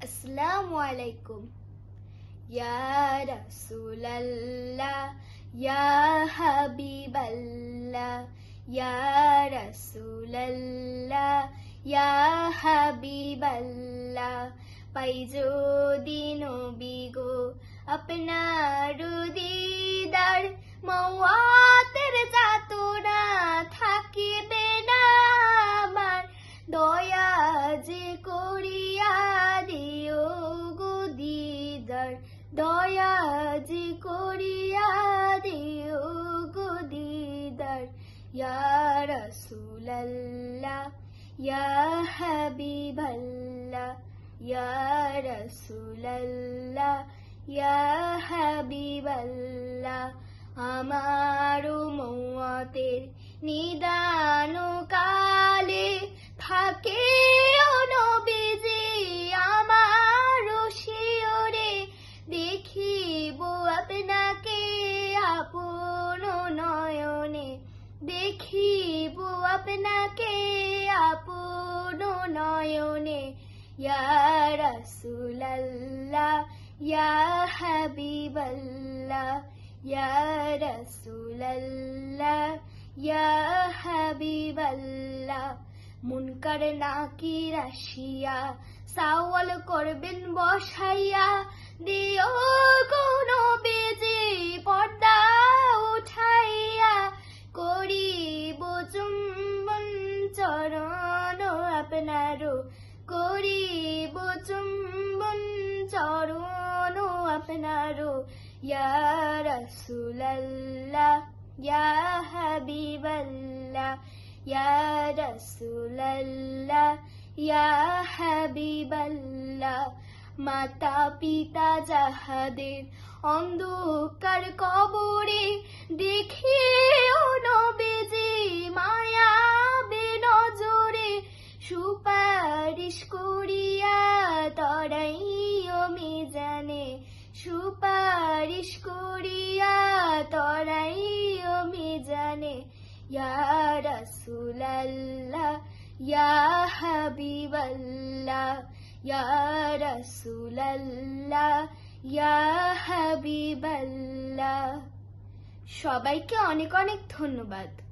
আসসালামু আলাইকুম ইয়া রাসূলাল্লাহ ইয়া হাবিবাল্লাহ ইয়া রাসূলাল্লাহ ইয়া হাবিবাল্লাহ পাই যদি নবী গো আপনার ইয়া রাসূলাল্লাহ ইয়া হাবিবাল্লাহ ইয়া রাসূলাল্লাহ ইয়া হাবিবাল্লাহ আমার মৌয়াতের নিদান কালে আপনাকে আপন নয়নে, ইয়া রাসূলাল্লাহ, ইয়া হাবিবাল্লাহ, ইয়া রাসূলাল্লাহ, ইয়া হাবিবাল্লাহ। মুনকার নাকি রাশিয়া সাওয়াল করবেন বসাইয়া আপনারও করিব চুম্বন চরণ আপনারও। ইয়া রাসূলাল্লাহ, ইয়া হাবিবাল্লাহ, ইয়া রাসূলাল্লাহ, ইয়া হাবিবাল্লাহ। মাতা পিতা যাহাদের অন্ধকার কবরে দেখিও নবীজি সুপারিশ করিয়া, তরাইও মিজানে। ইয়া রাসূলাল্লাহ, ইয়া হাবিবাল্লাহ, ইয়া রাসূলাল্লাহ, ইয়া হাবিবাল্লাহ। সবাইকে অনেক অনেক ধন্যবাদ।